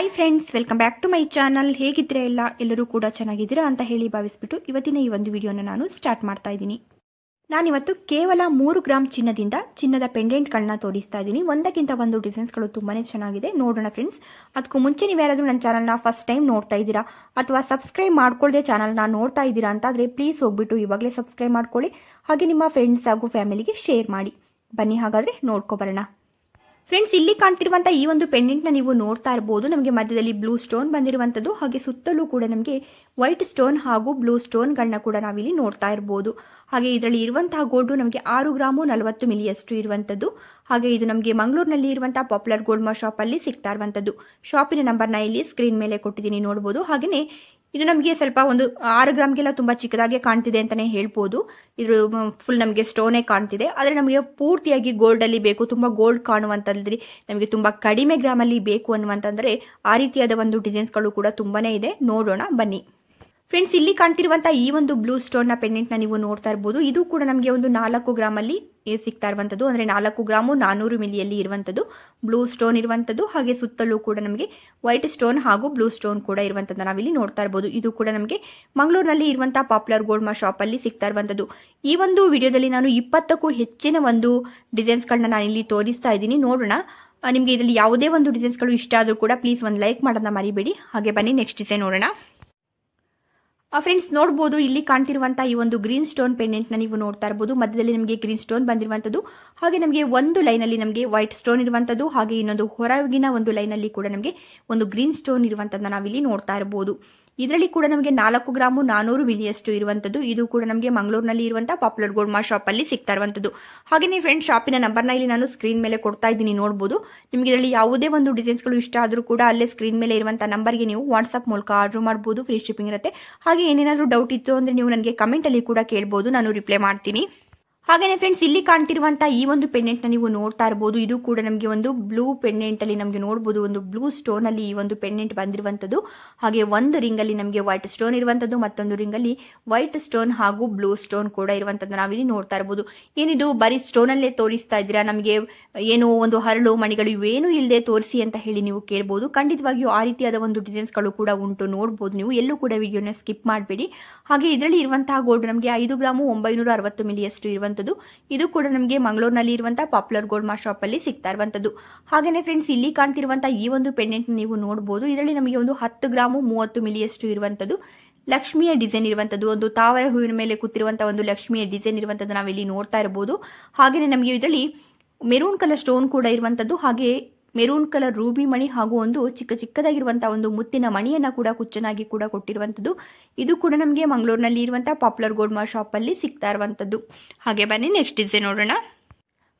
Hi friends welcome back to my channel ಹೇಗಿದ್ರೆ ಎಲ್ಲ ಎಲ್ಲರೂ ಕೂಡ ಚೆನ್ನಾಗಿದ್ದೀರಾ ಅಂತ ಹೇಳಿ ಭಾವಿಸ್ಬಿಟ್ಟು ಇವತ್ತಿನ ಈ ಒಂದು ವಿಡಿಯೋನ ನಾನು ಸ್ಟಾರ್ಟ್ ಮಾಡ್ತಾ ಇದ್ದೀನಿ. ನಾನಿವತ್ತು ಕೇವಲ ಮೂರು ಗ್ರಾಮ್ ಚಿನ್ನದಿಂದ ಚಿನ್ನದ ಪೆಂಡೆಂಟ್ಗಳನ್ನ ತೋರಿಸ್ತಾ ಇದ್ದೀನಿ. ಒಂದಕ್ಕಿಂತ ಒಂದು ಡಿಸೈನ್ಸ್ಗಳು ತುಂಬಾ ಚೆನ್ನಾಗಿದೆ. ನೋಡೋಣ ಫ್ರೆಂಡ್ಸ್ ಅದಕ್ಕೂ ಮುಂಚೆ ನೀವು ಯಾರಾದರೂ ನನ್ನ ಚಾನಲ್ನ ಫಸ್ಟ್ ಟೈಮ್ ನೋಡ್ತಾ ಇದ್ದೀರಾ ಅಥವಾ ಸಬ್ಸ್ಕ್ರೈಬ್ ಮಾಡ್ಕೊಳ್ಳದೆ ಚಾನಲ್ನ ನೋಡ್ತಾ ಇದ್ದೀರಾ ಅಂತಾದರೆ ಪ್ಲೀಸ್ ಹೋಗ್ಬಿಟ್ಟು ಇವಾಗಲೇ ಸಬ್ಸ್ಕ್ರೈಬ್ ಮಾಡ್ಕೊಳ್ಳಿ. ಹಾಗೆ ನಿಮ್ಮ ಫ್ರೆಂಡ್ಸ್ ಹಾಗೂ ಫ್ಯಾಮಿಲಿಗೆ ಶೇರ್ ಮಾಡಿ. ಬನ್ನಿ ಹಾಗಾದರೆ ನೋಡ್ಕೊಬರೋಣ ಫ್ರೆಂಡ್ಸ್ ಇಲ್ಲಿ ಕಾಣ್ತಿರುವಂತ ಈ ಒಂದು ಪೆಂಡೆಂಟ್ನ ನೀವು ನೋಡ್ತಾ ಇರಬಹುದು ನಮಗೆ ಮಧ್ಯದಲ್ಲಿ ಬ್ಲೂ ಸ್ಟೋನ್ ಬಂದಿರುವಂತದ್ದು. ಹಾಗೆ ಸುತ್ತಲೂ ಕೂಡ ನಮಗೆ ವೈಟ್ ಸ್ಟೋನ್ ಹಾಗೂ ಬ್ಲೂ ಸ್ಟೋನ್ ಗಳನ್ನ ಕೂಡ ನಾವಿಲ್ಲಿ ನೋಡ್ತಾ ಇರಬಹುದು ಹಾಗೆ ಇದರಲ್ಲಿ ಇರುವಂತಹ ಗೋಲ್ಡ್ ನಮಗೆ ಆರು ಗ್ರಾಮು ನಲವತ್ತು ಮಿಲಿಯಷ್ಟು ಇರುವಂತದ್ದು. ಹಾಗೆ ಇದು ನಮಗೆ ಮಂಗಳೂರಿನಲ್ಲಿ ಇರುವಂತಹ ಪಾಪ್ಯುಲರ್ ಗೋಲ್ಡ್ ಮಾ ಶಾಪ್ ಅಲ್ಲಿ ಸಿಗ್ತಾ ಇರುವಂತದ್ದು. ಶಾಪಿನ ನಂಬರ್ನ ಇಲ್ಲಿ ಸ್ಕ್ರೀನ್ ಮೇಲೆ ಕೊಟ್ಟಿದ್ದೀನಿ ನೋಡಬಹುದು ಹಾಗೆಯೇ ಇದು ನಮಗೆ ಸ್ವಲ್ಪ ಒಂದು ಆರು ಗ್ರಾಮ್ಗೆಲ್ಲ ತುಂಬ ಚಿಕ್ಕದಾಗಿ ಕಾಣ್ತಿದೆ ಅಂತಲೇ ಹೇಳ್ಬೋದು. ಇದು ಫುಲ್ ನಮಗೆ ಸ್ಟೋನೇ ಕಾಣ್ತಿದೆ. ಆದರೆ ನಮಗೆ ಪೂರ್ತಿಯಾಗಿ ಗೋಲ್ಡಲ್ಲಿ ಬೇಕು. ತುಂಬ ಗೋಲ್ಡ್ ಕಾಣುವಂಥದ್ರಿ ನಮಗೆ ತುಂಬ ಕಡಿಮೆ ಗ್ರಾಮಲ್ಲಿ ಬೇಕು ಅನ್ನುವಂತಂದರೆ ಆ ರೀತಿಯಾದ ಒಂದು ಡಿಸೈನ್ಸ್ಗಳು ಕೂಡ ತುಂಬಾ ಇದೆ. ನೋಡೋಣ, ಬನ್ನಿ. ಫ್ರೆಂಡ್ಸ್ ಇಲ್ಲಿ ಕಾಣ್ತಿರುವಂಥ ಈ ಒಂದು ಬ್ಲೂ ಸ್ಟೋನ್ನ ಪೆಂಡೆಂಟ್ನ ನೀವು ನೋಡ್ತಾ ಇರ್ಬೋದು. ಇದು ಕೂಡ ನಮಗೆ ಒಂದು ನಾಲ್ಕು ಗ್ರಾಮಲ್ಲಿ ಸಿಗ್ತಾ ಇರುವಂಥದ್ದು ಅಂದರೆ ನಾಲ್ಕು ಗ್ರಾಮು ನಾನೂರು ಮಿಲಿಯಲ್ಲಿ ಇರುವಂಥದ್ದು ಬ್ಲೂ ಸ್ಟೋನ್ ಇರುವಂಥದ್ದು ಹಾಗೆ ಸುತ್ತಲೂ ಕೂಡ ನಮಗೆ ವೈಟ್ ಸ್ಟೋನ್ ಹಾಗೂ ಬ್ಲೂ ಸ್ಟೋನ್ ಕೂಡ ಇರುವಂಥದ್ದು ನಾವಿಲ್ಲಿ ನೋಡ್ತಾ ಇರ್ಬೋದು. ಇದು ಕೂಡ ನಮಗೆ ಮಂಗಳೂರಿನಲ್ಲಿ ಇರುವಂಥ ಪಾಪ್ಯುಲರ್ ಗೋಲ್ಡ್ ಮಾ ಶಾಪಲ್ಲಿ ಸಿಗ್ತಾ ಇರುವಂಥದ್ದು ಈ ಒಂದು ವಿಡಿಯೋದಲ್ಲಿ ನಾನು ಇಪ್ಪತ್ತಕ್ಕೂ ಹೆಚ್ಚಿನ ಒಂದು ಡಿಸೈನ್ಸ್ಗಳನ್ನ ನಾನು ಇಲ್ಲಿ ತೋರಿಸ್ತಾ ಇದ್ದೀನಿ. ನೋಡೋಣ. ನಿಮಗೆ ಇದರಲ್ಲಿ ಯಾವುದೇ ಒಂದು ಡಿಸೈನ್ಸ್ಗಳು ಇಷ್ಟ ಆದರೂ ಕೂಡ ಪ್ಲೀಸ್ ಒಂದು ಲೈಕ್ ಮಾಡೋದನ್ನ ಮರಿಬೇಡಿ. ಹಾಗೆ ಬನ್ನಿ ನೆಕ್ಸ್ಟ್ ಡಿಸೈನ್ ನೋಡೋಣ. ಫ್ರೆಂಡ್ಸ್ ನೋಡ್ಬೋದು, ಇಲ್ಲಿ ಕಾಣ್ತಿರುವಂತಹ ಈ ಒಂದು ಗ್ರೀನ್ ಸ್ಟೋನ್ ಪೆಂಡೆಂಟ್ನ ನೀವು ನೋಡ್ತಾ ಇರಬಹುದು ಮಧ್ಯದಲ್ಲಿ ನಮಗೆ ಗ್ರೀನ್ ಸ್ಟೋನ್ ಬಂದಿರುವಂತದ್ದು ಹಾಗೆ ನಮಗೆ ಒಂದು ಲೈನ್ ಅಲ್ಲಿ ನಮಗೆ ವೈಟ್ ಸ್ಟೋನ್ ಇರುವಂತದ್ದು ಹಾಗೆ ಇನ್ನೊಂದು ಹೊರಗಿನ ಒಂದು ಲೈನ್ ಅಲ್ಲಿ ಕೂಡ ನಮಗೆ ಒಂದು ಗ್ರೀನ್ ಸ್ಟೋನ್ ಇರುವಂಥದ್ದನ್ನ ನಾವಿಲ್ಲಿ ನೋಡ್ತಾ ಇರ್ಬೋದು. ಇದರಲ್ಲಿ ಕೂಡ ನಮಗೆ ನಾಲ್ಕು ಗ್ರಾಮು ನಾನೂರು ಮಿಲಿಯಷ್ಟು ಇರುವಂಥದ್ದು ಇದು ಕೂಡ ನಮಗೆ ಮಂಗಳೂರಿನಲ್ಲಿ ಇರುವಂಥ ಪಾಪ್ಯುಲರ್ ಗೋಲ್ಡ್ ಮಾ ಶಾಪಲ್ಲಿ ಸಿಗ್ತಾ ಇರುವಂಥದ್ದು ಹಾಗೆಯೇ ಫ್ರೆಂಡ್ ಶಾಪಿನ ನಂಬರ್ನ ಇಲ್ಲಿ ನಾನು ಸ್ಕ್ರೀನ್ ಮೇಲೆ ಕೊಡ್ತಾ ಇದ್ದೀನಿ, ನೋಡ್ಬೋದು. ನಿಮಗೆ ಇದರಲ್ಲಿ ಯಾವುದೇ ಒಂದು ಡಿಸೈನ್ಸ್ಗಳು ಇಷ್ಟ ಆದರೂ ಕೂಡ ಅಲ್ಲೇ ಸ್ಕ್ರೀನ್ ಮೇಲೆ ಇರುವಂಥ ನಂಬರ್ಗೆ ನೀವು ವಾಟ್ಸಪ್ ಮೂಲಕ ಆರ್ಡರ್ ಮಾಡ್ಬೋದು ಫ್ರೀ ಶಿಪ್ಪಿಂಗ್ ಇರುತ್ತೆ. ಹಾಗೆ ಏನೇನಾದರೂ ಡೌಟ್ ಇತ್ತು ಅಂದರೆ ನೀವು ನನಗೆ ಕಮೆಂಟಲ್ಲಿ ಕೂಡ ಕೇಳ್ಬೋದು, ನಾನು ರಿಪ್ಲೈ ಮಾಡ್ತೀನಿ. ಹಾಗೆಯೇ ಫ್ರೆಂಡ್ಸ್ ಇಲ್ಲಿ ಕಾಣ್ತಿರುವಂತಹ ಈ ಒಂದು ಪೆಂಡೆಂಟ್ನ ನೀವು ನೋಡ್ತಾ ಇರಬಹುದು ಇದು ಕೂಡ ನಮಗೆ ಒಂದು ಬ್ಲೂ ಪೆಂಡೆಂಟಲ್ಲಿ ನಮಗೆ ನೋಡಬಹುದು ಒಂದು ಬ್ಲೂ ಸ್ಟೋನಲ್ಲಿ ಈ ಒಂದು ಪೆಂಡೆಂಟ್ ಬಂದಿರುವಂಥದ್ದು ಹಾಗೆ ಒಂದು ರಿಂಗ್ ಅಲ್ಲಿ ನಮಗೆ ವೈಟ್ ಸ್ಟೋನ್ ಇರುವಂಥದ್ದು ಮತ್ತೊಂದು ರಿಂಗ್ ಅಲ್ಲಿ ವೈಟ್ ಸ್ಟೋನ್ ಹಾಗೂ ಬ್ಲೂ ಸ್ಟೋನ್ ಕೂಡ ಇರುವಂಥದ್ದು ನಾವಿಲ್ಲಿ ನೋಡ್ತಾ ಇರಬಹುದು ಏನಿದು, ಬರೀ ಸ್ಟೋನಲ್ಲೇ ತೋರಿಸ್ತಾ ಇದ್ದೀರಾ? ನಮಗೆ ಏನು ಒಂದು ಹರಳು ಮಣಿಗಳು ಇವೇನು ಇಲ್ಲದೆ ತೋರಿಸಿ ಅಂತ ಹೇಳಿ ನೀವು ಕೇಳಬಹುದು ಖಂಡಿತವಾಗಿಯೂ ಆ ರೀತಿಯಾದ ಒಂದು ಡಿಸೈನ್ಸ್ಗಳು ಕೂಡ ಉಂಟು. ನೋಡಬಹುದು ನೀವು. ಎಲ್ಲೂ ಕೂಡ ವಿಡಿಯೋನ ಸ್ಕಿಪ್ ಮಾಡಬೇಡಿ. ಹಾಗೆ ಇದರಲ್ಲಿ ಇರುವಂತಹ ಗೋಲ್ಡ್ ನಮಗೆ ಐದು ಗ್ರಾಮು ಒಂಬೈನೂರ ಅರವತ್ತು ಮಿಲಿಯಷ್ಟು ಇರುವಂಥದ್ದು ಇದು ಕೂಡ ನಮಗೆ ಮಂಗಳೂರಿನಲ್ಲಿ ಇರುವಂಥ ಪಾಪ್ಯುಲರ್ ಗೋಲ್ಡ್ ಮಾ ಶಾಪಲ್ಲಿ ಸಿಗ್ತಾ ಇರುವಂಥದ್ದು ಹಾಗೆಯೇ ಫ್ರೆಂಡ್ಸ್ ಇಲ್ಲಿ ಕಾಣ್ತಿರುವಂತಹ ಈ ಒಂದು ಪೆಂಡೆಂಟ್ ನೀವು ನೋಡ್ಬೋದು. ಇದರಲ್ಲಿ ನಮಗೆ ಒಂದು ಹತ್ತು ಗ್ರಾಮು ಮೂವತ್ತು ಮಿಲಿಯಷ್ಟು ಇರುವಂಥದ್ದು ಲಕ್ಷ್ಮಿಯ ಡಿಸೈನ್ ಇರುವಂಥದ್ದು ಒಂದು ತಾವರ ಹೂವಿನ ಮೇಲೆ ಕೂತಿರುವಂತಹ ಒಂದು ಲಕ್ಷ್ಮಿಯ ಡಿಸೈನ್ ಇರುವಂಥದ್ದು ನಾವಿಲ್ಲಿ ನೋಡ್ತಾ ಇರಬಹುದು ಹಾಗೆಯೇ ನಮಗೆ ಇದರಲ್ಲಿ ಮೆರೂನ್ ಕಲರ್ ಸ್ಟೋನ್ ಕೂಡ ಇರುವಂಥದ್ದು ಹಾಗೆ ಮೆರೂನ್ ಕಲರ್ ರೂಬಿ ಮಣಿ ಹಾಗೂ ಒಂದು ಚಿಕ್ಕ ಚಿಕ್ಕದಾಗಿರುವಂತಹ ಒಂದು ಮುತ್ತಿನ ಮಣಿಯನ್ನ ಕೂಡ ಕುಚ್ಚನಾಗಿ ಕೂಡ ಕೊಟ್ಟಿರುವಂಥದ್ದು ಇದು ಕೂಡ ನಮಗೆ ಮಂಗಳೂರಿನಲ್ಲಿ ಇರುವಂತಹ ಪಾಪ್ಯುಲರ್ ಗೋಲ್ಡ್ ಶಾಪ್ ಶಾಪಲ್ಲಿ ಸಿಗ್ತಾ ಇರುವಂಥದ್ದು ಹಾಗೆ ಬನ್ನಿ ನೆಕ್ಸ್ಟ್ ಡಿಸೈನ್ ನೋಡೋಣ.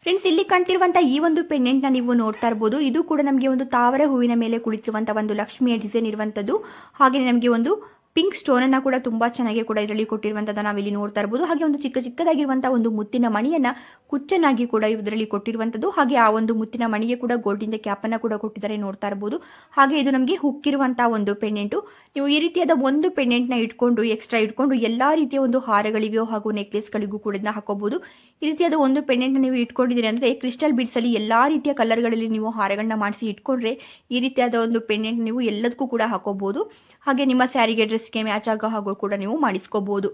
ಫ್ರೆಂಡ್ಸ್ ಇಲ್ಲಿ ಕಾಣ್ತಿರುವಂಥ ಈ ಒಂದು ಪೆಂಡೆಂಟ್ನ ನೀವು ನೋಡ್ತಾ ಇರ್ಬೋದು. ಇದು ಕೂಡ ನಮಗೆ ಒಂದು ತಾವರೆ ಹೂವಿನ ಮೇಲೆ ಕುಳಿತಿರುವಂಥ ಒಂದು ಲಕ್ಷ್ಮಿಯ ಡಿಸೈನ್ ಇರುವಂಥದ್ದು ಹಾಗೆ ನಮಗೆ ಒಂದು ಪಿಂಕ್ ಸ್ಟೋನನ್ನು ಕೂಡ ತುಂಬಾ ಚೆನ್ನಾಗಿ ಕೂಡ ಇದರಲ್ಲಿ ಕೊಟ್ಟಿರುವಂಥದ್ದು ನಾವಿಲ್ಲಿ ನೋಡ್ತಾ ಇರಬಹುದು ಹಾಗೆ ಒಂದು ಚಿಕ್ಕ ಚಿಕ್ಕದಾಗಿರುವಂತಹ ಒಂದು ಮುತ್ತಿನ ಮಣಿಯನ್ನು ಕುಚ್ಚನಾಗಿ ಕೂಡ ಇದರಲ್ಲಿ ಕೊಟ್ಟಿರುವಂತದ್ದು. ಹಾಗೆ ಆ ಒಂದು ಮುತ್ತಿನ ಮಣಿಗೆ ಕೂಡ ಗೋಲ್ಡಿಂದ ಕ್ಯಾಪನ್ನು ಕೂಡ ಕೊಟ್ಟಿದ್ದಾರೆ ನೋಡ್ತಾ ಇರಬಹುದು ಹಾಗೆ ಇದು ನಮಗೆ ಹುಕ್ಕಿರುವಂತಹ ಒಂದು ಪೆಂಡೆಂಟು ನೀವು ಈ ರೀತಿಯಾದ ಒಂದು ಪೆಂಡೆಂಟ್ನ ಇಟ್ಕೊಂಡು ಎಕ್ಸ್ಟ್ರಾ ಇಟ್ಕೊಂಡು ಎಲ್ಲಾ ರೀತಿಯ ಒಂದು ಹಾರಗಳಿಗೂ ಹಾಗೂ ನೆಕ್ಲೆಸ್ಗಳಿಗೂ ಕೂಡ ಇದನ್ನ ಹಾಕೋಬಹುದು. ಈ ರೀತಿಯಾದ ಒಂದು ಪೆಂಡೆಂಟ್ನ ನೀವು ಇಟ್ಕೊಂಡಿದ್ದೀರಿ ಅಂದರೆ ಕ್ರಿಸ್ಟಲ್ ಬೀಡ್ಸಲ್ಲಿ ಎಲ್ಲ ರೀತಿಯ ಕಲರ್ಗಳಲ್ಲಿ ನೀವು ಹಾರಗಳನ್ನ ಮಾಡಿಸಿ ಇಟ್ಕೊಂಡ್ರೆ ಈ ರೀತಿಯಾದ ಒಂದು ಪೆಂಡೆಂಟ್ ನೀವು ಎಲ್ಲದಕ್ಕೂ ಕೂಡ ಹಾಕೋಬಹುದು. ಹಾಗೆ ನಿಮ್ಮ ಸ್ಯಾರಿಗೆ ಡ್ರೆಸ್ಗೆ ಮ್ಯಾಚ್ ಆಗೋ ಹಾಗೂ ಕೂಡ ನೀವು ಮಾಡಿಸ್ಕೋಬಹುದು.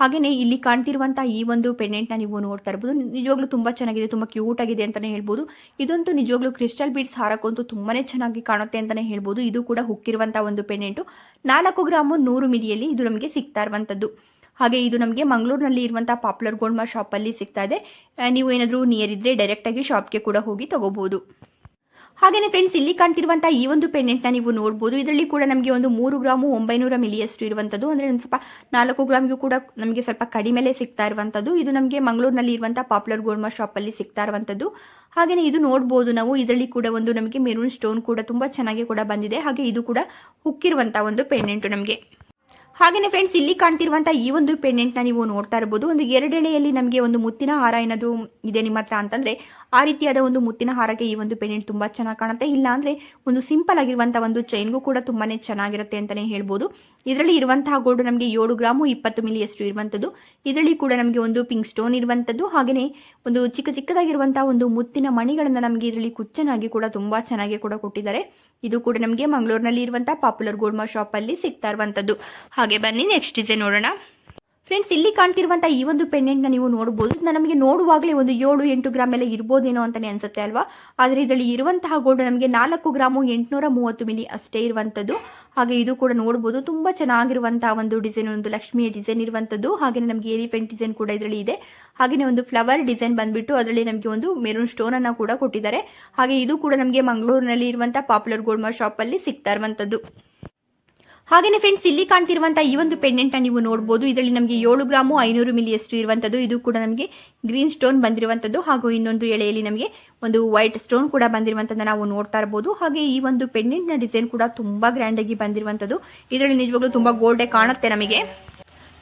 ಹಾಗೆಯೇ ಇಲ್ಲಿ ಕಾಣ್ತಿರುವಂಥ ಈ ಒಂದು ಪೆಂಡೆಂಟ್ನ ನೀವು ನೋಡ್ತಾ ಇರ್ಬೋದು. ನಿಜವಾಗ್ಲೂ ತುಂಬ ಚೆನ್ನಾಗಿದೆ, ತುಂಬ ಕ್ಯೂಟ್ ಆಗಿದೆ ಅಂತಲೇ ಹೇಳ್ಬೋದು. ಇದಂತೂ ನಿಜವಾಗ್ಲೂ ಕ್ರಿಸ್ಟಲ್ ಬೀಡ್ಸ್ ಹಾರಕ್ಕಂತೂ ತುಂಬಾ ಚೆನ್ನಾಗಿ ಕಾಣುತ್ತೆ ಅಂತಲೇ ಹೇಳ್ಬೋದು. ಇದು ಕೂಡ ಹುಕ್ಕಿರುವಂಥ ಒಂದು ಪೆಂಡೆಂಟು. ನಾಲ್ಕು ಗ್ರಾಮು ನೂರು ಮಿಲಿಯಲ್ಲಿ ಇದು ನಮಗೆ ಸಿಗ್ತಾ ಇರುವಂಥದ್ದು. ಹಾಗೆ ಇದು ನಮಗೆ ಮಂಗಳೂರಿನಲ್ಲಿ ಇರುವಂಥ ಪಾಪ್ಯುಲರ್ ಗೋಲ್ಡ್ ಶಾಪ್ ಶಾಪಲ್ಲಿ ಸಿಗ್ತಾ ಇದೆ. ನೀವು ಏನಾದರೂ ನಿಯರ್ ಇದ್ದರೆ ಡೈರೆಕ್ಟಾಗಿ ಶಾಪ್ಗೆ ಕೂಡ ಹೋಗಿ ತಗೋಬಹುದು ಹಾಗೆಯೇ ಫ್ರೆಂಡ್ಸ್ ಇಲ್ಲಿ ಕಾಣ್ತಿರುವಂಥ ಈ ಒಂದು ಪೆಂಡೆಂಟ್ನ ನೀವು ನೋಡ್ಬೋದು. ಇದರಲ್ಲಿ ಕೂಡ ನಮಗೆ ಒಂದು ಮೂರು ಗ್ರಾಮು ಒಂಬೈನೂರ ಮಿಲಿಯಷ್ಟು ಇರುವಂಥದ್ದು ಅಂದರೆ ಒಂದು ಸ್ವಲ್ಪ ನಾಲ್ಕು ಗ್ರಾಮ್ಗೂ ಕೂಡ ನಮಗೆ ಸ್ವಲ್ಪ ಕಡಿಮೆಲೆ ಸಿಗ್ತಾ ಇರುವಂಥದ್ದು ಇದು ನಮಗೆ ಮಂಗಳೂರಿನಲ್ಲಿ ಇರುವಂಥ ಪಾಪ್ಯುಲರ್ ಗೋಲ್ಡ್ ಶಾಪಲ್ಲಿ ಸಿಗ್ತಾ ಇರುವಂಥದ್ದು ಹಾಗೆಯೇ ಇದು ನೋಡ್ಬೋದು ನಾವು. ಇದರಲ್ಲಿ ಕೂಡ ಒಂದು ನಮಗೆ ಮೆರೂನ್ ಸ್ಟೋನ್ ಕೂಡ ತುಂಬ ಚೆನ್ನಾಗಿ ಕೂಡ ಬಂದಿದೆ. ಹಾಗೆ ಇದು ಕೂಡ ಹುಕ್ಕಿರುವಂಥ ಒಂದು ಪೆಂಡೆಂಟು ನಮಗೆ. ಹಾಗೇನೆ ಫ್ರೆಂಡ್ಸ್ ಇಲ್ಲಿ ಕಾಣ್ತಿರುವಂತ ಈ ಒಂದು ಪೆಂಡೆಂಟ್ನ ನೀವು ನೋಡ್ತಾ ಇರಬಹುದು ಒಂದು ಎರಡೆಳೆಯಲ್ಲಿ ನಮಗೆ ಒಂದು ಮುತ್ತಿನ ಹಾರ ಏನಾದ್ರು ಇದೆ ನಿಮ್ಮ ಹತ್ರ ಅಂತಂದ್ರೆ, ಆ ರೀತಿಯಾದ ಒಂದು ಮುತ್ತಿನ ಹಾರಕ್ಕೆ ಈ ಒಂದು ಪೆಂಡೆಂಟ್ ತುಂಬಾ ಚೆನ್ನಾಗಿ ಕಾಣುತ್ತೆ. ಇಲ್ಲ ಅಂದ್ರೆ ಒಂದು ಸಿಂಪಲ್ ಆಗಿರುವಂತಹ ಒಂದು ಚೈನ್ಗೂ ಕೂಡ ತುಂಬಾನೇ ಚೆನ್ನಾಗಿರುತ್ತೆ ಅಂತಾನೆ ಹೇಳ್ಬೋದು. ಇದರಲ್ಲಿ ಇರುವಂತಹ ಗೋಲ್ಡ್ ನಮಗೆ ಏಳು ಗ್ರಾಮು ಇಪ್ಪತ್ತು ಮಿಲಿಯಷ್ಟು ಇರುವಂತದ್ದು. ಇದರಲ್ಲಿ ಕೂಡ ನಮಗೆ ಒಂದು ಪಿಂಕ್ ಸ್ಟೋನ್ ಇರುವಂತದ್ದು. ಹಾಗೆಯೇ ಒಂದು ಚಿಕ್ಕ ಚಿಕ್ಕದಾಗಿರುವಂತಹ ಒಂದು ಮುತ್ತಿನ ಮಣಿಗಳನ್ನ ನಮಗೆ ಇದರಲ್ಲಿ ಕುಚ್ಚನಾಗಿ ಕೂಡ ತುಂಬಾ ಚೆನ್ನಾಗಿ ಕೂಡ ಕೊಟ್ಟಿದ್ದಾರೆ. ಇದು ಕೂಡ ನಮಗೆ ಮಂಗಳೂರಿನಲ್ಲಿ ಇರುವಂತಹ ಪಾಪ್ಯುಲರ್ ಗೋಲ್ಡ್ ಶಾಪ್ ಅಲ್ಲಿ ಸಿಗ್ತಾ ಇರುವಂತದ್ದು. ಬನ್ನಿ ನೆಕ್ಸ್ಟ್ ಡಿಸೈನ್ ನೋಡೋಣ. ಫ್ರೆಂಡ್ಸ್ ಇಲ್ಲಿ ಕಾಣ್ತಿರುವಂತಹ ಈ ಒಂದು ಪೆಂಡೆಂಟ್ನ ನೀವು ನೋಡಬಹುದು ನಮಗೆ ನೋಡುವಾಗಲೇ ಒಂದು ಏಳು ಎಂಟು ಗ್ರಾಮ್ ಎಲ್ಲ ಇರ್ಬೋದೇನೋ ಅಂತಾನೆ ಅನ್ಸುತ್ತೆ ಅಲ್ವಾ? ಆದ್ರೆ ಇದರಲ್ಲಿ ಇರುವಂತಹ ಗೋಲ್ಡ್ ನಮಗೆ ನಾಲ್ಕು ಗ್ರಾಮು ಎಂಟುನೂರ ಮೂವತ್ತು ಮಿಲಿ ಅಷ್ಟೇ ಇರುವಂತದ್ದು. ಹಾಗೆ ಇದು ಕೂಡ ನೋಡಬಹುದು ತುಂಬಾ ಚೆನ್ನಾಗಿರುವಂತಹ ಒಂದು ಡಿಸೈನ್ ಒಂದು ಲಕ್ಷ್ಮಿಯ ಡಿಸೈನ್ ಇರುವಂತದ್ದು. ಹಾಗೆ ನಮಗೆ ಎಲಿಫೆಂಟ್ ಡಿಸೈನ್ ಕೂಡ ಇದರಲ್ಲಿ ಇದೆ. ಹಾಗೆಯೇ ಒಂದು ಫ್ಲವರ್ ಡಿಸೈನ್ ಬಂದ್ಬಿಟ್ಟು ಅದರಲ್ಲಿ ನಮಗೆ ಒಂದು ಮೆರೂನ್ ಸ್ಟೋನ್ ಅನ್ನ ಕೂಡ ಕೊಟ್ಟಿದ್ದಾರೆ. ಹಾಗೆ ಇದು ಕೂಡ ನಮಗೆ ಮಂಗಳೂರಿನಲ್ಲಿ ಇರುವಂತಹ ಪಾಪ್ಯುಲರ್ ಗೋಲ್ಡ್ ಅಲ್ಲಿ ಸಿಗ್ತಾ ಇರುವಂಥದ್ದು ಹಾಗೆಯೇ ಫ್ರೆಂಡ್ಸ್ ಇಲ್ಲಿ ಕಾಣ್ತಿರುವಂತಹ ಈ ಒಂದು ಪೆಂಡೆಂಟ್ ನೀವು ನೋಡಬಹುದು ಇದರಲ್ಲಿ ನಮಗೆ ಏಳು ಗ್ರಾಮು ಐನೂರು ಮಿಲಿಯಷ್ಟು ಇರುವಂತದ್ದು. ಇದು ಕೂಡ ನಮಗೆ ಗ್ರೀನ್ ಸ್ಟೋನ್ ಬಂದಿರುವಂತದ್ದು. ಹಾಗೂ ಇನ್ನೊಂದು ಎಳೆಯಲ್ಲಿ ನಮಗೆ ಒಂದು ವೈಟ್ ಸ್ಟೋನ್ ಕೂಡ ಬಂದಿರುವಂತದ್ದು ನಾವು ನೋಡ್ತಾ ಇರಬಹುದು ಹಾಗೆ ಈ ಒಂದು ಪೆಂಡೆಂಟ್ನ ಡಿಸೈನ್ ಕೂಡ ತುಂಬಾ ಗ್ರ್ಯಾಂಡ್ ಆಗಿ ಬಂದಿರುವಂತದ್ದು. ಇದರಲ್ಲಿ ನಿಜವಾಗ್ಲೂ ತುಂಬಾ ಗೋಲ್ಡ್ ಕಾಣುತ್ತೆ ನಮಗೆ.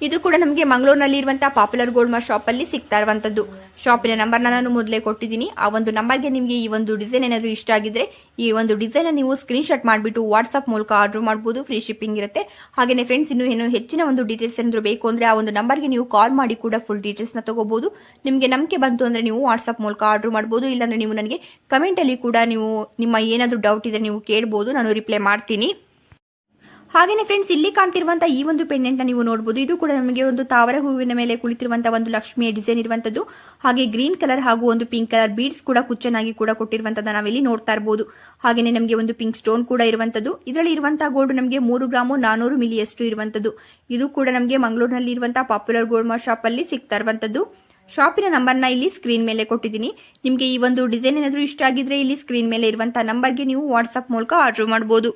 ಇದು ಕೂಡ ನಮಗೆ ಮಂಗಳೂರಿನಲ್ಲಿ ಇರುವಂತಹ ಪಾಪ್ಯುಲರ್ ಗೋಲ್ಡ್ ಮಾ ಶಾಪ್ ಅಲ್ಲಿ ಸಿಗ್ತಾ ಇರುವಂತದ್ದು. ಶಾಪಿನ ನಂಬರ್ ನಾನು ಮೊದಲೇ ಕೊಟ್ಟಿದ್ದೀನಿ. ಆ ಒಂದು ನಂಬರ್ಗೆ ನಿಮಗೆ ಈ ಒಂದು ಡಿಸೈನ್ ಏನಾದರೂ ಇಷ್ಟ ಆಗಿದ್ರೆ ಈ ಒಂದು ಡಿಸೈನ್ ನೀವು ಸ್ಕ್ರೀನ್ಶಾಟ್ ಮಾಡಿಬಿಟ್ಟು ವಾಟ್ಸ್ಆಪ್ ಮೂಲಕ ಆರ್ಡರ್ ಮಾಡಬಹುದು ಫ್ರೀ ಶಿಪ್ಪಿಂಗ್ ಇರುತ್ತೆ. ಹಾಗೆಯೇ ಫ್ರೆಂಡ್ಸ್ ಇನ್ನು ಏನು ಹೆಚ್ಚಿನ ಒಂದು ಡೀಟೇಲ್ಸ್ ಏನಾದರೂ ಬೇಕು ಅಂದ್ರೆ ಆ ಒಂದು ನಂಬರ್ಗೆ ನೀವು ಕಾಲ್ ಮಾಡಿ ಕೂಡ ಫುಲ್ ಡೀಟೇಲ್ಸ್ನ ತಗೋಬಹುದು ನಿಮಗೆ ನಂಬಿಕೆ ಬಂತು ಅಂದ್ರೆ ನೀವು ವಾಟ್ಸ್ಆಪ್ ಮೂಲಕ ಆರ್ಡರ್ ಮಾಡಬಹುದು ಇಲ್ಲಾಂದರೆ ನೀವು ನನಗೆ ಕಮೆಂಟಲ್ಲಿ ಕೂಡ ನೀವು ನಿಮ್ಮ ಏನಾದರೂ ಡೌಟ್ ಇದೆ ನೀವು ಕೇಳ್ಬೋದು. ನಾನು ರಿಪ್ಲೈ ಮಾಡ್ತೀನಿ. ಹಾಗೆಯೇ ಫ್ರೆಂಡ್ಸ್ ಇಲ್ಲಿ ಕಾಣ್ತಿರುವಂತಹ ಈ ಒಂದು ಪೆಂಡೆಂಟ್ನ ನೀವು ನೋಡಬಹುದು ಇದು ಕೂಡ ನಮಗೆ ಒಂದು ತಾವರ ಹೂವಿನ ಮೇಲೆ ಕುಳಿತಿರುವಂತಹ ಒಂದು ಲಕ್ಷ್ಮಿಯ ಡಿಸೈನ್ ಇರುವಂತದ್ದು. ಹಾಗೆ ಗ್ರೀನ್ ಕಲರ್ ಹಾಗೂ ಒಂದು ಪಿಂಕ್ ಕಲರ್ ಬೀಡ್ಸ್ ಕೂಡ ಕುಚ್ಚನಾಗಿ ಕೂಡ ಕೊಟ್ಟಿರುವಂತದ್ದು ನಾವಿಲ್ಲಿ ನೋಡ್ತಾ ಇರಬಹುದು ಹಾಗೆಯೇ ನಮಗೆ ಒಂದು ಪಿಂಕ್ ಸ್ಟೋನ್ ಕೂಡ ಇರುವಂತದ್ದು. ಇದರಲ್ಲಿ ಇರುವಂತಹ ಗೋಲ್ಡ್ ನಮಗೆ ಮೂರು ಗ್ರಾಮು ನಾನೂರು ಮಿಲಿಯಷ್ಟು ಇರುವಂತದ್ದು. ಇದು ಕೂಡ ನಮಗೆ ಮಂಗಳೂರಿನಲ್ಲಿ ಇರುವಂತಹ ಪಾಪ್ಯುಲರ್ ಗೋಲ್ಡ್ ಮಾರ್ ಶಾಪ್ ಅಲ್ಲಿ ಸಿಗ್ತಾ ಇರುವಂತದ್ದು. ಶಾಪಿನ ನಂಬರ್ನ ಇಲ್ಲಿ ಸ್ಕ್ರೀನ್ ಮೇಲೆ ಕೊಟ್ಟಿದ್ದೀನಿ. ನಿಮಗೆ ಈ ಒಂದು ಡಿಸೈನ್ ಏನಾದರೂ ಇಷ್ಟ ಆಗಿದ್ರೆ ಇಲ್ಲಿ ಸ್ಕ್ರೀನ್ ಮೇಲೆ ಇರುವಂತಹ ನಂಬರ್ಗೆ ನೀವು ವಾಟ್ಸ್ಆಪ್ ಮೂಲಕ ಆರ್ಡರ್ ಮಾಡಬಹುದು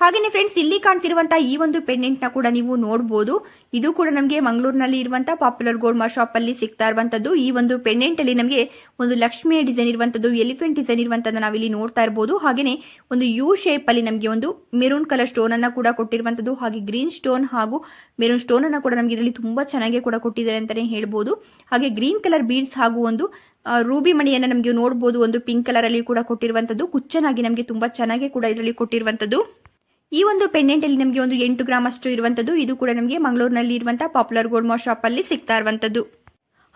ಹಾಗೆಯೇ ಫ್ರೆಂಡ್ಸ್ ಇಲ್ಲಿ ಕಾಣ್ತಿರುವಂತಹ ಈ ಒಂದು ಪೆಂಡೆಂಟ್ನ ಕೂಡ ನೀವು ನೋಡಬಹುದು ಇದು ಕೂಡ ನಮಗೆ ಮಂಗಳೂರಿನಲ್ಲಿ ಇರುವಂತಹ ಪಾಪ್ಯುಲರ್ ಗೋಲ್ಡ್ ಮಾರ್ ಶಾಪ್ ಅಲ್ಲಿ ಸಿಗ್ತಾ ಇರುವಂತದ್ದು. ಈ ಒಂದು ಪೆಂಡೆಂಟ್ ಅಲ್ಲಿ ನಮಗೆ ಒಂದು ಲಕ್ಷ್ಮಿಯ ಡಿಸೈನ್ ಇರುವಂತದ್ದು ಎಲಿಫೆಂಟ್ ಡಿಸೈನ್ ಇರುವಂತದ್ದು ಇಲ್ಲಿ ನೋಡ್ತಾ ಇರಬಹುದು ಹಾಗೆಯೇ ಒಂದು ಯು ಶೇಪ್ ಅಲ್ಲಿ ನಮಗೆ ಒಂದು ಮೆರೂನ್ ಕಲರ್ ಸ್ಟೋನ್ ಅನ್ನ ಕೂಡ ಕೊಟ್ಟಿರುವಂತದ್ದು, ಹಾಗೆ ಗ್ರೀನ್ ಸ್ಟೋನ್ ಹಾಗೂ ಮೆರೂನ್ ಸ್ಟೋನ್ ಅನ್ನ ಕೂಡ ನಮಗೆ ಇದರಲ್ಲಿ ತುಂಬಾ ಚೆನ್ನಾಗಿ ಕೂಡ ಕೊಟ್ಟಿದ್ದಾರೆ ಅಂತಾನೆ ಹೇಳ್ಬೋದು. ಹಾಗೆ ಗ್ರೀನ್ ಕಲರ್ ಬೀಡ್ಸ್ ಹಾಗೂ ಒಂದು ರೂಬಿ ಮಣಿಯನ್ನ ನಮಗೆ ನೋಡಬಹುದು ಒಂದು ಪಿಂಕ್ ಕಲರ್ ಅಲ್ಲಿ ಕೂಡ ಕೊಟ್ಟಿರುವಂತದ್ದು. ಕುಚ್ಚನಾಗಿ ನಮಗೆ ತುಂಬಾ ಚೆನ್ನಾಗಿ ಕೂಡ ಇದರಲ್ಲಿ ಕೊಟ್ಟಿರುವಂತದ್ದು. ಈ ಒಂದು ಪೆಂಡೆಂಟ್ ಅಲ್ಲಿ ನಮಗೆ ಒಂದು ಎಂಟು ಗ್ರಾಮ್ ಅಷ್ಟು ಇರುವಂತದ್ದು, ಇದು ಕೂಡ ನಮಗೆ ಮಂಗಳೂರಿನಲ್ಲಿ ಇರುವಂತಹ ಪಾಪ್ಯುಲರ್ ಗೋಲ್ಡ್ ಮಾರ್ ಶಾಪ್ ಅಲ್ಲಿ ಸಿಗ್ತಾ ಇರುವಂತದ್ದು.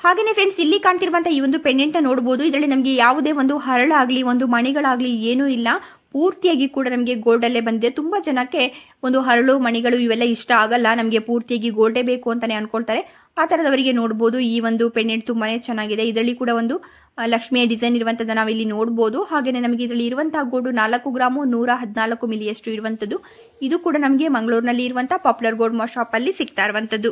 ಹಾಗೆಯೇ ಫ್ರೆಂಡ್ಸ್ ಇಲ್ಲಿ ಕಾಣ್ತಿರುವಂತಹ ಈ ಒಂದು ಪೆಂಡೆಂಟ್ ನೋಡಬಹುದು ಇದರಲ್ಲಿ ನಮಗೆ ಯಾವುದೇ ಒಂದು ಹರಳಾಗ್ಲಿ, ಒಂದು ಮಣಿಗಳಾಗ್ಲಿ ಏನೂ ಇಲ್ಲ. ಪೂರ್ತಿಯಾಗಿ ಕೂಡ ನಮಗೆ ಗೋಲ್ಡ್ ಅಲ್ಲೇ ಬಂದಿದೆ. ತುಂಬಾ ಜನಕ್ಕೆ ಒಂದು ಹರಳು, ಮಣಿಗಳು ಇವೆಲ್ಲ ಇಷ್ಟ ಆಗಲ್ಲ. ನಮಗೆ ಪೂರ್ತಿಯಾಗಿ ಗೋಲ್ಡೇ ಬೇಕು ಅಂತಾನೆ ಅನ್ಕೊಳ್ತಾರೆ. ಆ ತರದವರಿಗೆ ನೋಡಬಹುದು ಈ ಒಂದು ಪೆಂಡೆಂಟ್ ತುಂಬಾನೇ ಚೆನ್ನಾಗಿದೆ. ಇದರಲ್ಲಿ ಕೂಡ ಒಂದು ಲಕ್ಷ್ಮಿಯ ಡಿಸೈನ್ ಇರುವಂತದ್ದು ನಾವು ಇಲ್ಲಿ ನೋಡಬಹುದು ಹಾಗೆಯೇ ನಮಗೆ ಇದರಲ್ಲಿ ಇರುವಂತಹ ಗೋಲ್ಡ್ ನಾಲ್ಕು ಗ್ರಾಮು ನೂರ ಹದಿನಾಲ್ಕು ಮಿಲಿಯಷ್ಟು ಇರುವಂತದ್ದು ಇದು ಕೂಡ ನಮಗೆ ಮಂಗಳೂರಿನಲ್ಲಿ ಇರುವಂಥ ಪಾಪ್ಯುಲರ್ ಗೋಲ್ಡ್ ಶಾಪಲ್ಲಿ ಶಾಪ್ ಅಲ್ಲಿ ಸಿಗ್ತಾ ಇರುವಂತದ್ದು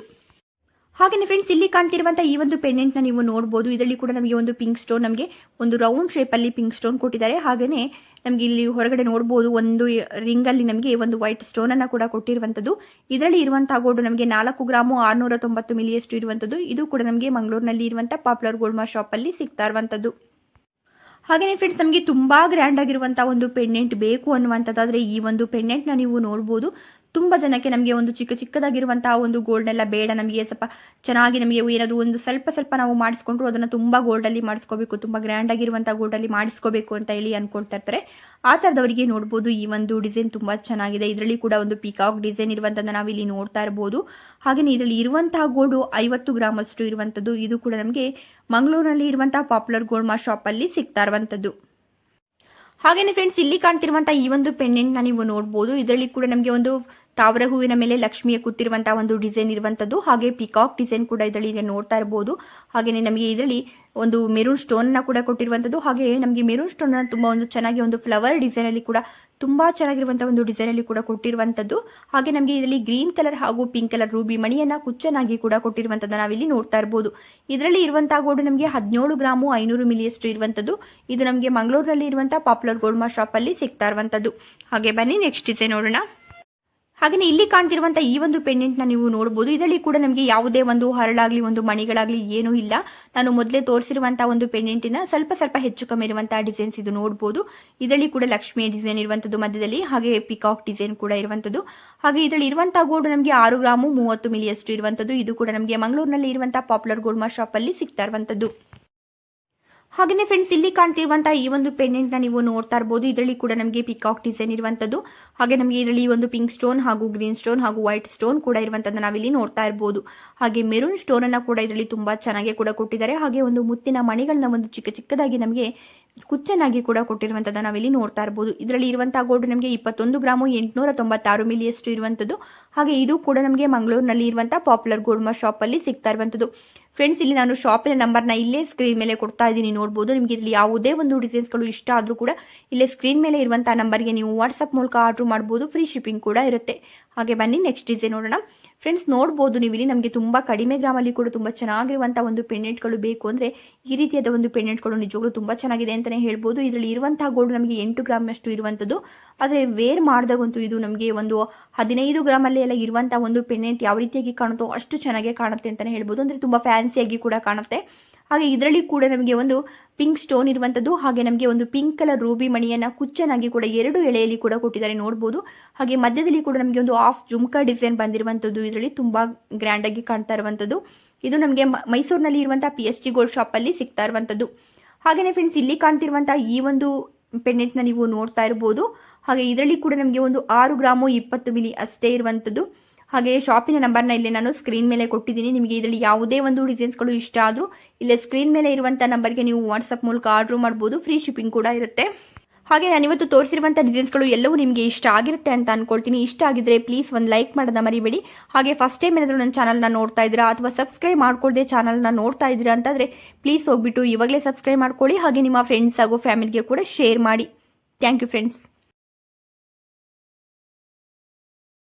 ಹಾಗೆಯೇ ಫ್ರೆಂಡ್ಸ್ ಇಲ್ಲಿ ಕಾಣ್ತಿರುವಂತಹ ಈ ಒಂದು ಪೆಂಡೆಂಟ್ನ ನೀವು ನೋಡಬಹುದು ಇದರಲ್ಲಿ ಕೂಡ ನಮಗೆ ಒಂದು ಪಿಂಕ್ ಸ್ಟೋನ್ ನಮಗೆ ಒಂದು ರೌಂಡ್ ಶೇಪ್ ಅಲ್ಲಿ ಪಿಂಕ್ ಸ್ಟೋನ್ ಕೊಟ್ಟಿದ್ದಾರೆ. ಹಾಗೆಯೇ ನಮಗೆ ಇಲ್ಲಿ ಹೊರಗಡೆ ನೋಡಬಹುದು ಒಂದು ರಿಂಗ್ ಅಲ್ಲಿ ನಮಗೆ ಒಂದು ವೈಟ್ ಸ್ಟೋನ್ ಅನ್ನ ಕೂಡ ಕೊಟ್ಟಿರುವಂತದ್ದು. ಇದರಲ್ಲಿ ಇರುವಂತಹ ಗೋಲ್ಡ್ ನಮಗೆ ನಾಲ್ಕು ಗ್ರಾಮು ಆರ್ನೂರ ತೊಂಬತ್ತು ಮಿಲಿಯಷ್ಟು ಇರುವಂತದ್ದು. ಇದು ಕೂಡ ನಮಗೆ ಮಂಗಳೂರಿನಲ್ಲಿ ಇರುವಂತಹ ಪಾಪ್ಯುಲರ್ ಗೋಲ್ಡ್ ಮಾರ್ ಶಾಪ್ ಅಲ್ಲಿ ಸಿಗ್ತಾ ಇರುವಂತದ್ದು. ಹಾಗೆಯೇ ಫ್ರೆಂಡ್ಸ್ ನಮಗೆ ತುಂಬಾ ಗ್ರ್ಯಾಂಡ್ ಆಗಿರುವಂತಹ ಒಂದು ಪೆಂಡೆಂಟ್ ಬೇಕು ಅನ್ನುವಂಥದ್ದಾದ್ರೆ ಈ ಒಂದು ಪೆಂಡೆಂಟ್ನ ನೀವು ನೋಡ್ಬೋದು. ತುಂಬ ಜನಕ್ಕೆ ನಮಗೆ ಒಂದು ಚಿಕ್ಕ ಚಿಕ್ಕದಾಗಿರುವಂತಹ ಒಂದು ಗೋಲ್ಡ್ನೆಲ್ಲ ಬೇಡ, ನಮಗೆ ಸ್ವಲ್ಪ ಚೆನ್ನಾಗಿ ನಮಗೆ ಏನಾದರೂ ಒಂದು ಸ್ವಲ್ಪ ಸ್ವಲ್ಪ ನಾವು ಮಾಡಿಸ್ಕೊಂಡ್ರು ಅದನ್ನು ತುಂಬ ಗೋಲ್ಡಲ್ಲಿ ಮಾಡಿಸ್ಕೋಬೇಕು, ತುಂಬ ಗ್ರ್ಯಾಂಡ್ ಆಗಿರುವಂಥ ಗೋಲ್ಡಲ್ಲಿ ಮಾಡಿಸ್ಕೋಬೇಕು ಅಂತ ಹೇಳಿ ಅನ್ಕೊಳ್ತಾ ಇರ್ತಾರೆ. ಆ ಥರದವರಿಗೆ ನೋಡ್ಬೋದು ಈ ಒಂದು ಡಿಸೈನ್ ತುಂಬ ಚೆನ್ನಾಗಿದೆ. ಇದರಲ್ಲಿ ಕೂಡ ಒಂದು ಪಿಕಾಕ್ ಡಿಸೈನ್ ಇರುವಂಥದ್ದು ನಾವಿಲ್ಲಿ ನೋಡ್ತಾ ಇರ್ಬೋದು. ಹಾಗೆಯೇ ಇದರಲ್ಲಿ ಇರುವಂತಹ ಗೋಲ್ಡು ಐವತ್ತು ಗ್ರಾಮ್ ಅಷ್ಟು ಇರುವಂಥದ್ದು ಇದು ಕೂಡ ನಮಗೆ ಮಂಗಳೂರಿನಲ್ಲಿ ಇರುವಂತಹ ಪಾಪ್ಯುಲರ್ ಗೋಲ್ಡ್ ಮಾರ್ ಶಾಪಲ್ಲಿ ಸಿಗ್ತಾ ಇರುವಂಥದ್ದು ಹಾಗೆಯೇ ಫ್ರೆಂಡ್ಸ್ ಇಲ್ಲಿ ಕಾಣ್ತಿರುವಂಥ ಈ ಒಂದು ಪೆಂಡೆಂಟ್ನ ನೀವು ನೋಡ್ಬೋದು. ಇದರಲ್ಲಿ ಕೂಡ ನಮಗೆ ಒಂದು ತಾವರ ಹೂವಿನ ಮೇಲೆ ಲಕ್ಷ್ಮಿಯ ಕೂತಿರುವಂತಹ ಒಂದು ಡಿಸೈನ್ ಇರುವಂತದ್ದು, ಹಾಗೆ ಪಿಕಾಕ್ ಡಿಸೈನ್ ಕೂಡ ಇದರಲ್ಲಿ ಇದೆ ನೋಡ್ತಾ ಇರಬಹುದು ಹಾಗೇನೆ ನಮಗೆ ಇದರಲ್ಲಿ ಒಂದು ಮೆರೂನ್ ಸ್ಟೋನ್ ಅನ್ನ ಕೂಡ ಕೊಟ್ಟಿರುವಂತದ್ದು ಹಾಗೆ ನಮಗೆ ಮೆರೂನ್ ಸ್ಟೋನ್ ತುಂಬ ಒಂದು ಚೆನ್ನಾಗಿ ಒಂದು ಫ್ಲವರ್ ಡಿಸೈನ್ ಅಲ್ಲಿ ಕೂಡ ತುಂಬಾ ಚೆನ್ನಾಗಿರುವಂತಹ ಒಂದು ಡಿಸೈನ್ ಅಲ್ಲಿ ಕೂಡ ಕೊಟ್ಟಿರುವಂತದ್ದು. ಹಾಗೆ ನಮಗೆ ಇದರಲ್ಲಿ ಗ್ರೀನ್ ಕಲರ್ ಹಾಗೂ ಪಿಂಕ್ ಕಲರ್ ರೂಬಿ ಮಣಿಯನ್ನು ಕುಚ್ಚನಾಗಿ ಕೂಡ ಕೊಟ್ಟಿರುವಂಥದ್ದು ನಾವಿಲ್ಲಿ ನೋಡ್ತಾ ಇರಬಹುದು ಇದರಲ್ಲಿ ಇರುವಂತಹ ಗೋಲ್ಡ್ ನಮಗೆ ಹದಿನೇಳು ಗ್ರಾಮು ಐನೂರು ಮಿಲಿಯಷ್ಟು ಇರುವಂತದ್ದು. ಇದು ನಮಗೆ ಮಂಗಳೂರಿನಲ್ಲಿ ಇರುವಂತಹ ಪಾಪ್ಯುಲರ್ ಗೋಲ್ಡ್ ಮಾರ್ ಅಲ್ಲಿ ಸಿಗ್ತಾ ಇರುವಂತದ್ದು. ಹಾಗೆ ಬನ್ನಿ ನೆಕ್ಸ್ಟ್ ಡಿಸೈನ್ ನೋಡೋಣ. ಹಾಗೆಯೇ ಇಲ್ಲಿ ಕಾಣ್ತಿರುವಂಥ ಈ ಒಂದು ಪೆಂಡೆಂಟ್ನ ನೀವು ನೋಡ್ಬೋದು. ಇದರಲ್ಲಿ ಕೂಡ ನಮಗೆ ಯಾವುದೇ ಒಂದು ಹರಳಾಗಲಿ, ಒಂದು ಮಣಿಗಳಾಗಲಿ ಏನೂ ಇಲ್ಲ. ನಾನು ಮೊದಲೇ ತೋರಿಸಿರುವಂಥ ಒಂದು ಪೆಂಡೆಂಟಿನ ಸ್ವಲ್ಪ ಸ್ವಲ್ಪ ಹೆಚ್ಚು ಕಮ್ಮಿ ಇರುವಂಥ ಡಿಸೈನ್ಸ್ ಇದು ನೋಡ್ಬೋದು. ಇದರಲ್ಲಿ ಕೂಡ ಲಕ್ಷ್ಮಿ ಡಿಸೈನ್ ಇರುವಂಥದ್ದು ಮಧ್ಯದಲ್ಲಿ, ಹಾಗೆ ಪಿಕಾಕ್ ಡಿಸೈನ್ ಕೂಡ ಇರುವಂಥದ್ದು ಹಾಗೆ ಇದರಲ್ಲಿ ಇರುವಂಥ ಗೋಲ್ಡ್ ನಮಗೆ ಆರು ಗ್ರಾಮು ಮೂವತ್ತು ಮಿಲಿಯಷ್ಟು ಇರುವಂಥದ್ದು ಇದು ಕೂಡ ನಮಗೆ ಮಂಗಳೂರಿನಲ್ಲಿ ಇರುವಂಥ ಪಾಪ್ಯುಲರ್ ಗೋಲ್ಡ್ ಮಾರ್ ಶಾಪಲ್ಲಿ ಸಿಗ್ತಾ ಇರುವಂಥದ್ದು ಹಾಗೆಯೇ ಫ್ರೆಂಡ್ಸ್ ಇಲ್ಲಿ ಕಾಣ್ತಿರುವಂತಹ ಈ ಒಂದು ಪೆಂಡೆಂಟ್ನ ನೀವು ನೋಡ್ತಾ ಇರಬಹುದು ಇದರಲ್ಲಿ ಕೂಡ ನಮಗೆ ಪಿಕಾಕ್ ಡಿಸೈನ್ ಇರುವಂತದ್ದು. ಹಾಗೆ ನಮಗೆ ಇದರಲ್ಲಿ ಒಂದು ಪಿಂಕ್ ಸ್ಟೋನ್ ಹಾಗೂ ಗ್ರೀನ್ ಸ್ಟೋನ್ ಹಾಗೂ ವೈಟ್ ಸ್ಟೋನ್ ಕೂಡ ಇರುವಂಥದ್ದು ನಾವಿಲ್ಲಿ ನೋಡ್ತಾ ಇರಬಹುದು ಹಾಗೆ ಮೆರೂನ್ ಸ್ಟೋನ್ ಅನ್ನ ಕೂಡ ಇದರಲ್ಲಿ ತುಂಬಾ ಚೆನ್ನಾಗಿ ಕೂಡ ಕೊಟ್ಟಿದ್ದಾರೆ. ಹಾಗೆ ಒಂದು ಮುತ್ತಿನ ಮಣಿಗಳನ್ನ ಒಂದು ಚಿಕ್ಕ ಚಿಕ್ಕದಾಗಿ ನಮಗೆ ಕುಚ್ಚನಾಗಿ ಕೂಡ ಕೊಟ್ಟಿರುವಂಥದ್ದು ನಾವಿಲ್ಲಿ ನೋಡ್ತಾ ಇರಬಹುದು ಇದರಲ್ಲಿ ಇರುವಂತಹ ಗೋಲ್ಡ್ ನಮಗೆ ಇಪ್ಪತ್ತೊಂದು ಗ್ರಾಮು ಎಂಟುನೂರ ತೊಂಬತ್ತಾರು ಮಿಲಿಯಷ್ಟು ಇರುವಂತದ್ದು. ಹಾಗೆ ಇದು ಕೂಡ ನಮಗೆ ಮಂಗಳೂರಿನಲ್ಲಿ ಇರುವಂತಹ ಪಾಪ್ಯುಲರ್ ಗೋಲ್ಡ್ ಶಾಪ್ ಅಲ್ಲಿ ಸಿಗ್ತಾ ಇರುವಂಥದ್ದು ಫ್ರೆಂಡ್ಸ್ ಇಲ್ಲಿ ನಾನು ಶಾಪಿನ ನಂಬರ್ನ ಇಲ್ಲೇ ಸ್ಕ್ರೀನ್ ಮೇಲೆ ಕೊಡ್ತಾ ಇದ್ದೀನಿ. ನೋಡ್ಬೋದು, ನಿಮಗೆ ಇಲ್ಲಿ ಯಾವುದೇ ಒಂದು ಡಿಸೈನ್ಸ್ಗಳು ಇಷ್ಟ ಆದರೂ ಕೂಡ ಇಲ್ಲೇ ಸ್ಕ್ರೀನ್ ಮೇಲೆ ಇರುವಂಥ ನಂಬರ್ಗೆ ನೀವು ವಾಟ್ಸಪ್ ಮೂಲಕ ಆರ್ಡ್ರ್ ಮಾಡ್ಬೋದು. ಫ್ರೀ ಶಿಪ್ಪಿಂಗ್ ಕೂಡ ಇರುತ್ತೆ. ಹಾಗೆ ಬನ್ನಿ ನೆಕ್ಸ್ಟ್ ಡಿಸೈನ್ ನೋಡೋಣ. ಫ್ರೆಂಡ್ಸ್ ನೋಡ್ಬೋದು ನೀವು ಇಲ್ಲಿ. ನಮಗೆ ತುಂಬ ಕಡಿಮೆ ಗ್ರಾಮಲ್ಲಿ ಕೂಡ ತುಂಬ ಚೆನ್ನಾಗಿರುವಂಥ ಒಂದು ಪೆಂಡೆಂಟ್ಗಳು ಬೇಕು ಅಂದರೆ ಈ ರೀತಿಯಾದ ಒಂದು ಪೆಂಡೆಂಟ್ಗಳು ನಿಜವಾಗ್ಲೂ ತುಂಬ ಚೆನ್ನಾಗಿದೆ ಅಂತಲೇ ಹೇಳ್ಬೋದು. ಇದರಲ್ಲಿ ಇರುವಂತಹ ಗೋಲ್ಡ್ ನಮಗೆ ಎಂಟು ಗ್ರಾಮಷ್ಟು ಇರುವಂಥದ್ದು. ಆದರೆ ವೇರ್ ಮಾಡಿದಾಗಂತೂ ಇದು ನಮಗೆ ಒಂದು ಹದಿನೈದು ಗ್ರಾಮಲ್ಲಿ ಎಲ್ಲ ಇರುವಂಥ ಒಂದು ಪೆಂಡೆಂಟ್ ಯಾವ ರೀತಿಯಾಗಿ ಕಾಣುತ್ತೋ ಅಷ್ಟು ಚೆನ್ನಾಗೇ ಕಾಣುತ್ತೆ ಅಂತಲೇ ಹೇಳ್ಬೋದು. ಅಂದರೆ ತುಂಬ ಫ್ಯಾನ್ಸಿಯಾಗಿ ಕೂಡ ಕಾಣುತ್ತೆ. ಹಾಗೆ ಇದರಲ್ಲಿ ಕೂಡ ನಮಗೆ ಒಂದು ಪಿಂಕ್ ಸ್ಟೋನ್ ಇರುವಂಥದ್ದು ಹಾಗೆ ನಮಗೆ ಒಂದು ಪಿಂಕ್ ಕಲರ್ ರೂಬಿ ಮಣಿಯನ್ನು ಕುಚ್ಚನಾಗಿ ಕೂಡ ಎರಡು ಎಳೆಯಲ್ಲಿ ಕೂಡ ಕೊಟ್ಟಿದ್ದಾರೆ ನೋಡ್ಬೋದು. ಹಾಗೆ ಮಧ್ಯದಲ್ಲಿ ಕೂಡ ನಮಗೆ ಒಂದು ಆಫ್ ಜುಮ್ಕಾ ಡಿಸೈನ್ ಬಂದಿರುವಂಥದ್ದು ಇದರಲ್ಲಿ ತುಂಬ ಗ್ರ್ಯಾಂಡಾಗಿ ಕಾಣ್ತಾ ಇರುವಂಥದ್ದು ಇದು ನಮಗೆ ಮೈಸೂರಿನಲ್ಲಿ ಇರುವಂಥ ಪಿ ಎಸ್ ಜಿ ಗೋಲ್ಡ್ ಶಾಪಲ್ಲಿ ಸಿಗ್ತಾ ಇರುವಂಥದ್ದು ಹಾಗೆಯೇ ಫ್ರೆಂಡ್ಸ್ ಇಲ್ಲಿ ಕಾಣ್ತಿರುವಂಥ ಈ ಒಂದು ಪೆಂಡೆಂಟ್ನ ನೀವು ನೋಡ್ತಾ ಇರ್ಬೋದು. ಹಾಗೆ ಇದರಲ್ಲಿ ಕೂಡ ನಮಗೆ ಒಂದು ಆರು ಗ್ರಾಮು ಇಪ್ಪತ್ತು ಮಿಲಿ ಅಷ್ಟೇ ಇರುವಂಥದ್ದು ಹಾಗೆ ಶಾಪಿನ ನಂಬರ್ನ ಇಲ್ಲಿ ನಾನು ಸ್ಕ್ರೀನ್ ಮೇಲೆ ಕೊಟ್ಟಿದ್ದೀನಿ. ನಿಮಗೆ ಇದರಲ್ಲಿ ಯಾವುದೇ ಒಂದು ಡಿಸೈನ್ಸ್ಗಳು ಇಷ್ಟ ಆದರೂ ಇಲ್ಲೇ ಸ್ಕ್ರೀನ್ ಮೇಲೆ ಇರುವಂಥ ನಂಬರ್ಗೆ ನೀವು ವಾಟ್ಸಪ್ ಮೂಲಕ ಆರ್ಡ್ರ್ ಮಾಡ್ಬೋದು. ಫ್ರೀ ಶಿಪ್ಪಿಂಗ್ ಕೂಡ ಇರುತ್ತೆ. ಹಾಗೆ ನಾನಿವತ್ತು ತೋರಿಸಿರುವಂಥ ಡಿಸೈನ್ಸ್ಗಳು ಎಲ್ಲವೂ ನಿಮಗೆ ಇಷ್ಟ ಆಗಿರುತ್ತೆ ಅಂತ ಅಂದ್ಕೊಳ್ತೀನಿ ಇಷ್ಟ ಆಗಿದ್ರೆ ಪ್ಲೀಸ್ ಒಂದು ಲೈಕ್ ಮಾಡೋದ ಮರಿಬೇಡಿ. ಹಾಗೆ ಫಸ್ಟ್ ಟೈಮ್ ಏನಾದರೂ ನನ್ನ ಚಾನಲ್ನ ನೋಡ್ತಾ ಇದ್ದೀರಾ ಅಥವಾ ಸಬ್ಸ್ಕ್ರೈಬ್ ಮಾಡ್ಕೊಳ್ಳದೆ ಚಾನಲ್ನ ನೋಡ್ತಾ ಇದ್ದೀರಾ ಅಂತಂದರೆ ಪ್ಲೀಸ್ ಹೋಗ್ಬಿಟ್ಟು ಇವಾಗಲೇ ಸಬ್ಸ್ಕ್ರೈಬ್ ಮಾಡ್ಕೊಳ್ಳಿ. ಹಾಗೆ ನಿಮ್ಮ ಫ್ರೆಂಡ್ಸ್ ಹಾಗೂ ಫ್ಯಾಮಿಲಿಗೆ ಕೂಡ ಶೇರ್ ಮಾಡಿ. Thank you friends